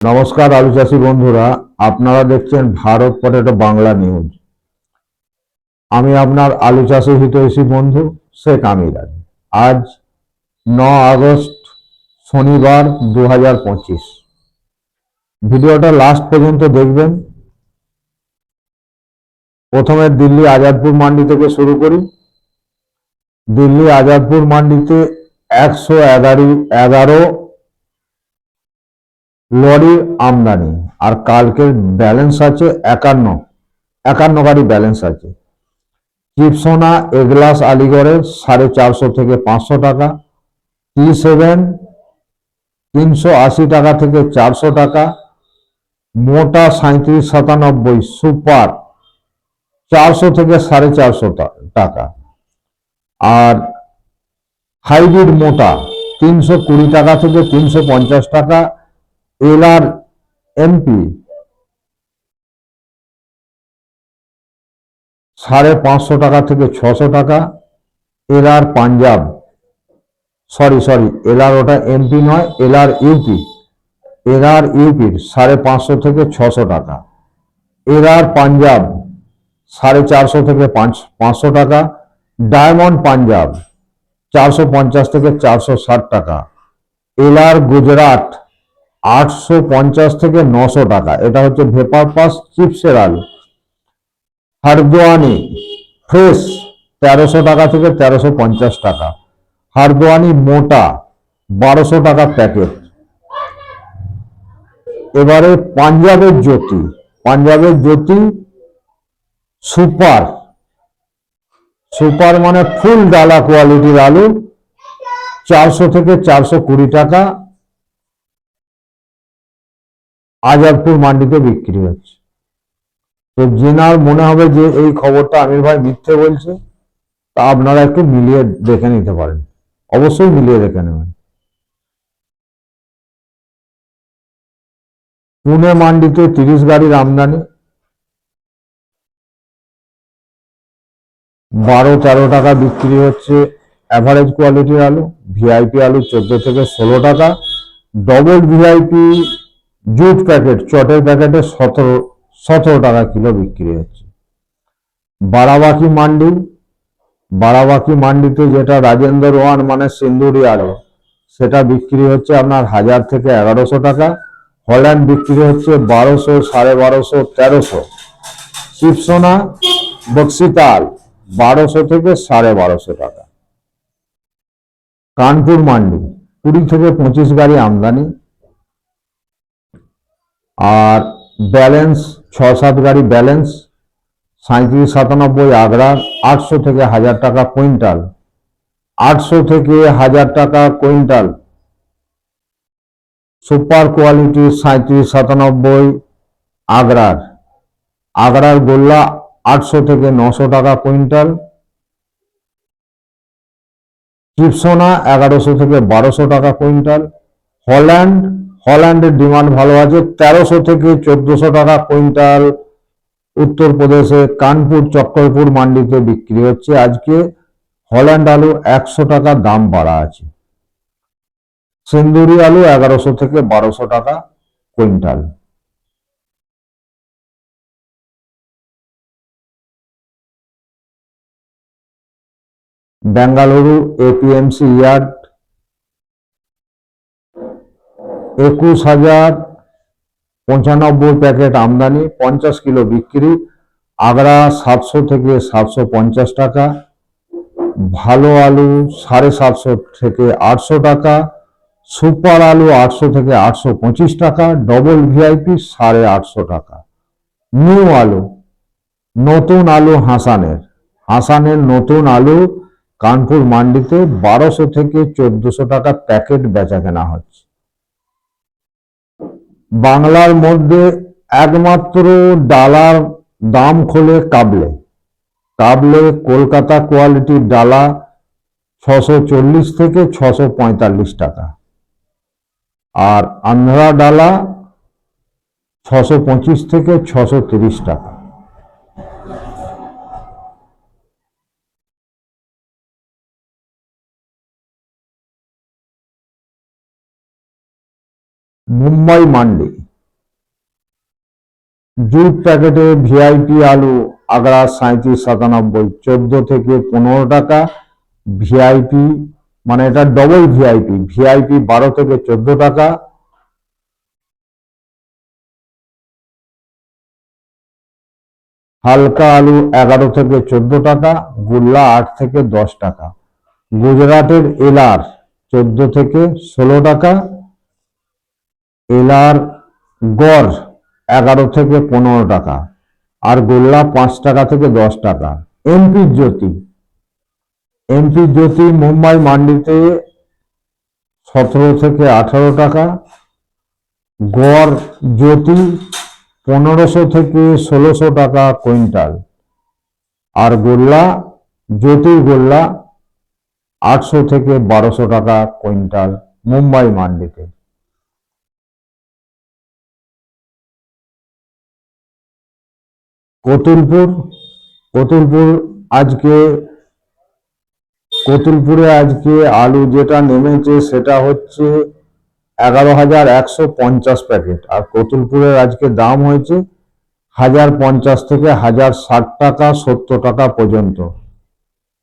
নমস্কার আলু চাষি বন্ধুরা, আপনারা দেখছেন ভারত পটেটো বাংলা নিউজ। আমি আপনার আলু চাষি হিতৈষী বন্ধু শেখ আমির আজ ন আগস্ট, শনিবার দু হাজার পঁচিশ। ভিডিওটা লাস্ট পর্যন্ত দেখবেন। প্রথমে দিল্লি আজাদপুর মান্ডি থেকে শুরু করি। দিল্লি আজাদপুর মান্ডিতে একশো এগারো এগারো লরির আমদানি আর কালকের ব্যালেন্স আছে একান্ন। একান্ন গাড়ি ব্যালেন্স আছে। চিপসোনা, এগলাস, আলিগড়ের সাড়ে চারশো থেকে পাঁচশো টাকা। টি সেভেন, তিনশো আশি টাকা থেকে চারশো টাকা। মোটা সাঁত্রিশ সাতানব্বই সুপার, চারশো থেকে সাড়ে চারশো টাকা। আর হাইব্রিড মোটা, তিনশো কুড়ি টাকা থেকে তিনশো পঞ্চাশ টাকা। এলআর এমপি সাড়ে পাঁচশো টাকা থেকে ছশো টাকা, LR Punjab sorry sorry LR ওটা এমপি নয়, এলআর ইউপি, এলআর ইউপির সাড়ে পাঁচশো থেকে ছশো টাকা, এলআর পাঞ্জাব সাড়ে চারশো থেকে পাঁচ, পাঁচশো টাকা, ডায়মন্ড পাঞ্জাব চারশো পঞ্চাশ থেকে চারশো ষাট টাকা, এলআর গুজরাট আটশো পঞ্চাশ থেকে নশো টাকা। এটা হচ্ছে ভেপার পাস চিপসের আলু। হারদোয়ানি ফ্রেশ তেরোশো টাকা থেকে তেরোশো পঞ্চাশ টাকা। হারদোয়ানি মোটা, বারোশো টাকা প্যাকেট এবারে পাঞ্জাবের জ্যোতি। পাঞ্জাবের জ্যোতি সুপার। সুপার মানে ফুল ডালা কোয়ালিটির আলু, চারশো থেকে চারশো কুড়ি টাকা। আজাদপুর মান্ডিতে বিক্রি হচ্ছে। তো জেনার মনে হবে যে এই খবরটা আমির ভাই মিথ্যে বলছে, তা আপনারা একটু মিলিয়ে দেখে নিতে পারেন। অবশ্যই মিলিয়ে দেখে নেবেন। পুনে মান্ডিতে তিরিশ গাড়ির আমদানি। বারো, তেরো টাকা বিক্রি হচ্ছে অ্যাভারেজ কোয়ালিটির আলু ভিআইপি আলু চোদ্দ থেকে ষোলো টাকা। ডবল ভিআইপি জুট প্যাকেট, চটের প্যাকেটে সতেরো সতেরো টাকা কিলো বিক্রি হচ্ছে। বারাবাকি মান্ডি, বারাবাকি মান্ডিতে যেটা রাজেন্দ্র ওয়ান মানে সিন্দুরি আলু সেটা বিক্রি হচ্ছে আপনার হাজার থেকে এগারোশো টাকা। হল্যান্ড বিক্রি হচ্ছে বারোশো, সাড়ে বারোশো, তেরোশো। শিবসোনা, বক্সিতাল, বারোশো থেকে সাড়ে বারোশো টাকা। কানপুর মান্ডি, কুড়ি থেকে পঁচিশ গাড়ি আমদানি। আর ব্যালেন্স ছ সাত গাড়ি ব্যালেন্স সাঁত্রিশ সাতানব্বই আগ্রা, আটশো থেকে হাজার টাকা কুইন্টাল। আটশো থেকে হাজার টাকা কুইন্টাল। সুপার কোয়ালিটি সাঁত্রিশ সাতানব্বই আগ্রার। আগ্রার গোল্লা আটশো থেকে নশো টাকা কুইন্টাল। চিপসোনা এগারোশো থেকে বারোশো টাকা কুইন্টাল। হল্যান্ড হল্যান্ডের ডিমান্ড ভালো আছে। তেরোশো থেকে চোদ্দশো টাকা কুইন্টাল উত্তরপ্রদেশে কানপুর, চক্করপুর মান্ডিতে বিক্রি হচ্ছে। আজকে হল্যান্ড আলু একশো টাকা দাম বাড়া আছে। সিন্দুরি আলু এগারোশো থেকে বারোশো টাকা কুইন্টাল। বেঙ্গালুরু এপিএমসি ইয়ার্ড একুশ হাজার পঁচানব্বই প্যাকেট আমদানি, পঞ্চাশ কিলো বিক্রি, আগ্রা সাতশো থেকে সাতশো পঞ্চাশ টাকা, ভালো আলু সাড়ে সাতশো থেকে আটশো টাকা, সুপার আলু আটশো থেকে আটশো পঁচিশ টাকা, ডবল ভিআইপি সাড়ে আটশো টাকা। নিউ আলু, নতুন আলু হাসানের হাসানের নতুন আলু কানপুর মান্ডিতে বারোশো থেকে চোদ্দশো টাকা প্যাকেট বেচা কেনা হচ্ছে। বাংলার মধ্যে একমাত্র ডালার দাম খোলে কাবলে। কাবলে কলকাতা কোয়ালিটির ডালা ছশো চল্লিশ থেকে ছশো পঁয়তাল্লিশ টাকা। আর আন্ধ্রা ডালা ছশো পঁচিশ থেকে ছশো তিরিশ টাকা। মুম্বাই মান্ডি। জুট প্যাকেটে ভিআইপি আলু, আগ্রা সাঁত্রিশ সাতানব্বই, চোদ্দ থেকে পনেরো টাকা ভিআইপি মানে এটা ডবল ভিআইপি। ভিআইপি বারো থেকে চোদ্দ টাকা। হালকা আলু এগারো থেকে চোদ্দ টাকা, গুল্লা আট থেকে দশ টাকা। গুজরাটের এলার চোদ্দ থেকে ষোলো টাকা। এলার গড় এগারো থেকে পনেরো টাকা, আর গোল্লা পাঁচ টাকা থেকে দশ টাকা। এমপি জ্যোতি। এমপি জ্যোতি মুম্বাই মান্ডিতে সতেরো থেকে আঠারো টাকা, গড় জ্যোতি পনেরোশো থেকে ষোলোশো টাকা কুইন্টাল, আর গোল্লা, জ্যোতির গোল্লা আটশো থেকে বারোশো টাকা কুইন্টাল মুম্বাই মান্ডিতে। কতুলপুর কতুলপুর আজকে, কতুলপুরে আজকে আলু যেটা নেমেছে সেটা হচ্ছে এগারো হাজার একশো পঞ্চাশ প্যাকেট। আর কতুলপুরের আজকে দাম হয়েছে হাজার পঞ্চাশ থেকে হাজার ষাট টাকা সত্তর টাকা পর্যন্ত।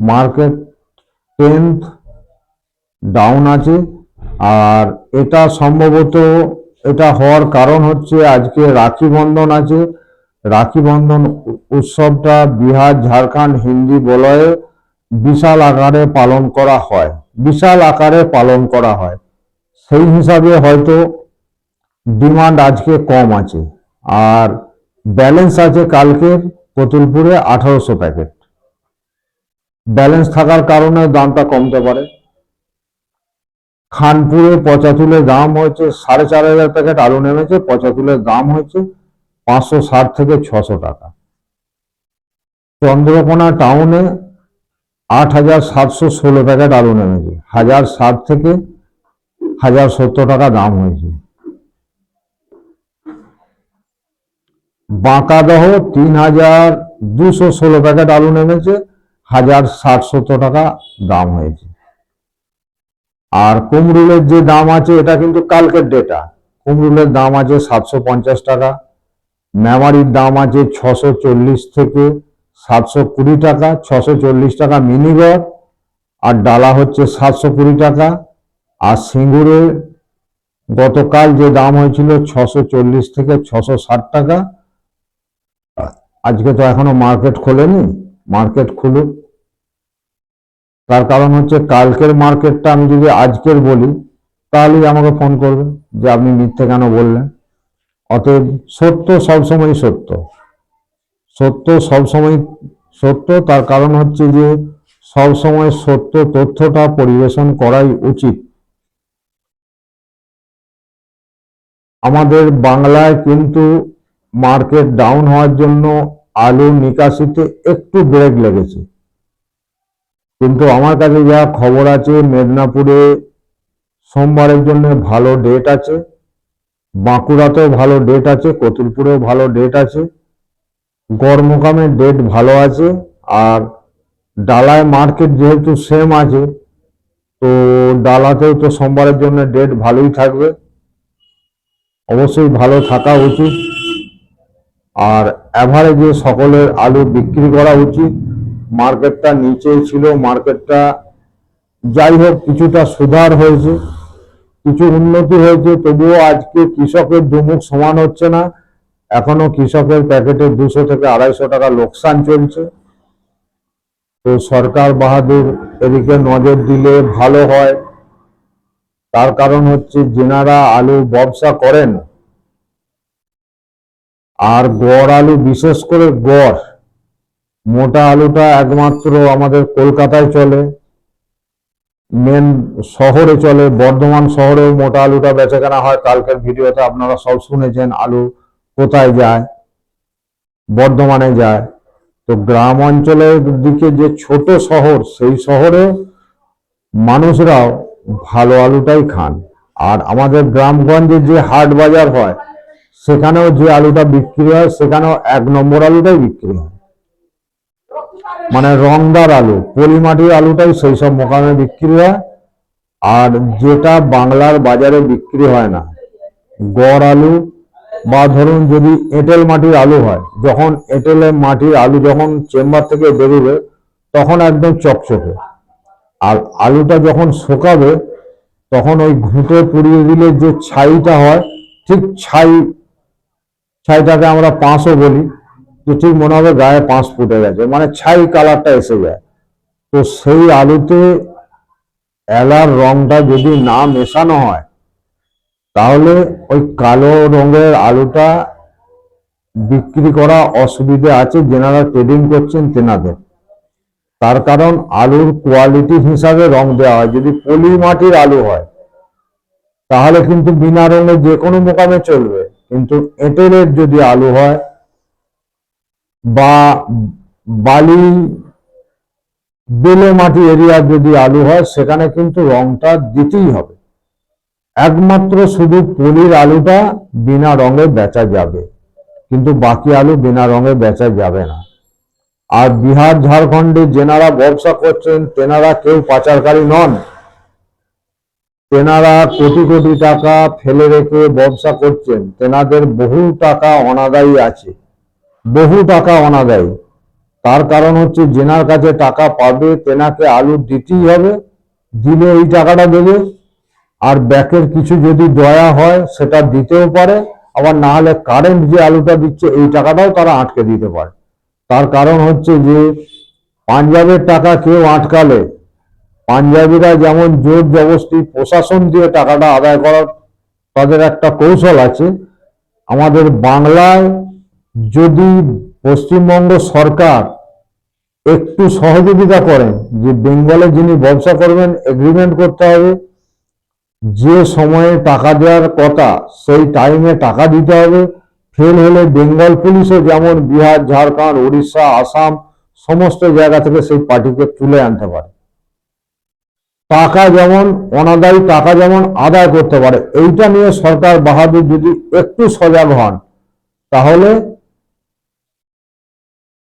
মার্কেট টেন্থ ডাউন আছে। আর এটা সম্ভবত এটা হওয়ার কারণ হচ্ছে আজকে রাখি বন্ধন আছে। রাখি বন্ধন উৎসবটা বিহার, ঝাড়খণ্ড, হিন্দি বলয়ে বিশাল আকারে পালন করা হয়, বিশাল আকারে পালন করা হয়। সেই হিসাবে হয়তো ডিমান্ড আজকে কম আছে, আর ব্যালেন্স আছে কালকের কতুলপুরে আঠারোশো প্যাকেট। ব্যালেন্স থাকার কারণে দামটা কমতে পারে। খানপুরে পচাতুলের দাম হয়েছে সাড়ে চার হাজার প্যাকেট, আলু নেমেছে পচাতুলের দাম হয়েছে পাঁচশো ষাট থেকে ছশো টাকা। চন্দ্রকোনা টাউনে আট হাজার সাতশো ষোলো প্যাকেট আলু নেমেছে হাজার ষাট থেকে হাজার সত্তর টাকা দাম হয়েছে। বাঁকাদহ তিন হাজার দুশো ষোলো প্যাকেট আলু নেমেছে হাজার ষাট সত্তর টাকা দাম হয়েছে। আর কুমরুলের যে দাম আছে, এটা কিন্তু কালকের ডেটা কুমরুলের দাম আছে সাতশো পঞ্চাশ টাকা। মেমারির দাম আছে ছশো চল্লিশ থেকে সাতশো কুড়ি টাকা, ছশো চল্লিশ টাকা মিনিগড় আর ডালা হচ্ছে সাতশো কুড়ি টাকা। আর সিঙ্গুরে গতকাল যে দাম হয়েছিল ছশো চল্লিশ থেকে ছশো ষাট টাকা। আজকে তো এখনও মার্কেট খোলেনি, মার্কেট খুলুক। তার কারণ হচ্ছে কালকের মার্কেটটা আমি যদি আজকের বলি, তাহলেই আমাকে ফোন করবে যে আপনি মিথ্যে কেন বললেন। অতএব সত্য সবসময় সত্য। সত্য সবসময় সত্য, তার কারণ হচ্ছে যে সবসময় সত্য তথ্যটা পরিবেশন করাই উচিত। আমাদের বাংলায় কিন্তু মার্কেট ডাউন হওয়ার জন্য আলু নিকাশিতে একটু ব্রেক লেগেছে। কিন্তু আমার কাছে যা খবর আছে, মেদিনীপুরে সোমবারের জন্য ভালো ডেট আছে। বাঁকুড়াতেও ভালো ডেট আছে, কতুলপুরেও ভালো ডেট আছে গড়মুকামের ডেট ভালো আছে, আর ডালায় মার্কেট যেহেতু সেম আছে, তো ডালাতেও তো সোমবারের জন্য ডেট ভালোই থাকবে। অবশ্যই ভালো থাকা উচিত। আর অ্যাভারেজে সকলের আলু বিক্রি করা উচিত। মার্কেটটা নিচে ছিল মার্কেটটা যাই হোক কিছুটা সুধার হয়েছে। কিছু উন্নতি হয়েছে, তবুও আজকে কৃষকের দুমুখ সমান হচ্ছে না। এখনও কৃষকের প্যাকেটে দুশো থেকে আড়াইশো টাকা লোকসান চলছে। তো সরকার বাহাদুর এদিকে নজর দিলে ভালো হয়। তার কারণ হচ্ছে যেনারা আলু ব্যবসা করেন, আর গড় আলু বিশেষ করে গড়, মোটা আলুটা একমাত্র আমাদের কলকাতায় চলে। মেন শহরে চলে, বর্ধমান শহরেও মোটা আলুটা বেচাকেনা হয়। কালকের ভিডিওতে আপনারা সব শুনেছেন আলু কোথায় যায়, বর্ধমানে যায়। তো গ্রাম অঞ্চলের দিকে যে ছোট শহর, সেই শহরে মানুষরাও ভালো আলুটাই খান। আর আমাদের গ্রামগঞ্জে যে হাট বাজার হয়, সেখানেও যে আলুটা বিক্রি হয়, সেখানেও এক নম্বর আলুটাই বিক্রি হয়। মানে রংদার আলু, পলিমাটির আলুটাই সেই সব মোকামে বিক্রি হয়। আর যেটা বাংলার বাজারে বিক্রি হয় না, গড় আলু বা ধরুন যদি এঁটেল মাটির আলু হয়, যখন এঁটেলের মাটির আলু যখন চেম্বার থেকে বেরোবে, তখন একদম চকচকে। আর আলুটা যখন শোকাবে, তখন ওই ঘুঁটে পুড়িয়ে দিলে যে ছাইটা হয়, ঠিক ছাই, ছাইটাকে আমরা পাঁশও বলি তো ঠিক মনে হবে গায়ে পাঁচ ফুটে গেছে মানে ছাই কালারটা এসে যায়। তো সেই আলুতে এলার রংটা যদি না মেশানো হয়, তাহলে ওই কালো রঙের আলুটা বিক্রি করা অসুবিধে আছে, যেনারা ট্রেডিং করছেন তেনাদের। তার কারণ আলুর কোয়ালিটি হিসাবে রং দেওয়া হয়। যদি পলি মাটির আলু হয়, তাহলে কিন্তু বিনা রঙে যে কোনো মোকামে চলবে। কিন্তু এঁটেলের যদি আলু হয় বা বালি বেলে মাটি এরিয়ার যদি আলু হয়, সেখানে কিন্তু রংটা দিতেই হবে। একমাত্র শুধু পলির আলুটা বিনা রঙে বেচা যাবে, কিন্তু বাকি আলু বিনা রঙে বেচা যাবে না। আর বিহার, ঝাড়খণ্ডে যেনারা ব্যবসা করছেন, তেনারা কেউ পাচারকারী নন। তেনারা কোটি কোটি টাকা ফেলে রেখে ব্যবসা করছেন, তেনাদের বহু টাকা অনাদায়ী আছে। বহু টাকা অনাদায়ী। তার কারণ হচ্ছে জেনার কাছে টাকা পাবে, তেনাকে আলু দিতেই হবে, দিলে এই টাকাটা দেবে। আর ব্যাকের কিছু যদি দয়া হয়, সেটা দিতেও পারে। আবার না হলে কারেন্ট যে আলুটা দিচ্ছে, এই টাকাটাও তারা আটকে দিতে পারে। তার কারণ হচ্ছে যে, পাঞ্জাবের টাকা কেউ আটকালে, পাঞ্জাবিরা যেমন জোর জবস্তি প্রশাসন দিয়ে টাকাটা আদায় করার তাদের একটা কৌশল আছে। আমাদের বাংলায় যদি পশ্চিমবঙ্গ সরকার একটু সহযোগিতা করেন, যে বেঙ্গলে যিনি ব্যবসা করবেন এগ্রিমেন্ট করতে হবে, যে সময়ে টাকা দেওয়ার কথা, সেই টাইমে টাকা দিতে হবে। ফেল হলে বেঙ্গল পুলিশও যেমন বিহার, ঝাড়খণ্ড উড়িষ্যা আসাম, সমস্ত জায়গা থেকে সেই পার্টিকে তুলে আনতে পারে। টাকা যেমন, অনাদায়ী টাকা যেমন আদায় করতে পারে, এইটা নিয়ে সরকার বাহাদুর যদি একটু সজাগ হন, তাহলে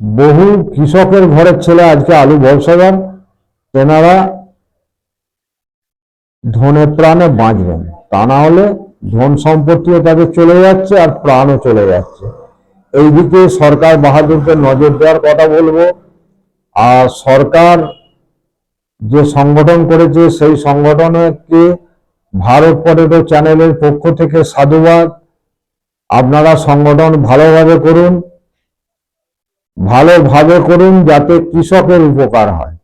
বহু কৃষকের ঘরের ছেলে আজকে আলু ব্যবসাদার। তেনারা ধনে প্রাণে বাঁচবেন। তা না হলে ধন সম্পত্তিও তাদের চলে যাচ্ছে আর প্রাণও চলে যাচ্ছে। এই দিকে সরকার বাহাদুরকে নজর দেওয়ার কথা বলব। আর সরকার যে সংগঠন করেছে, সেই সংগঠনকে ভারত পটেটো চ্যানেলের পক্ষ থেকে সাধুবাদ। আপনারা সংগঠন ভালোভাবে করুন। ভালোভাবে করুন যাতে কৃষকের উপকার হয়।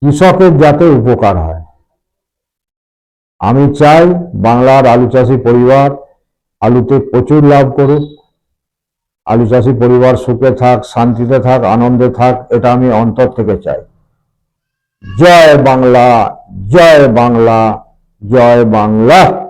কৃষকের যাতে উপকার হয়। আমি চাই বাংলার আলু চাষি পরিবার আলুতে প্রচুর লাভ করুক। আলু চাষি পরিবার সুখে থাক, শান্তিতে থাক, আনন্দে থাক, এটা আমি অন্তর থেকে চাই। জয় বাংলা জয় বাংলা জয় বাংলা।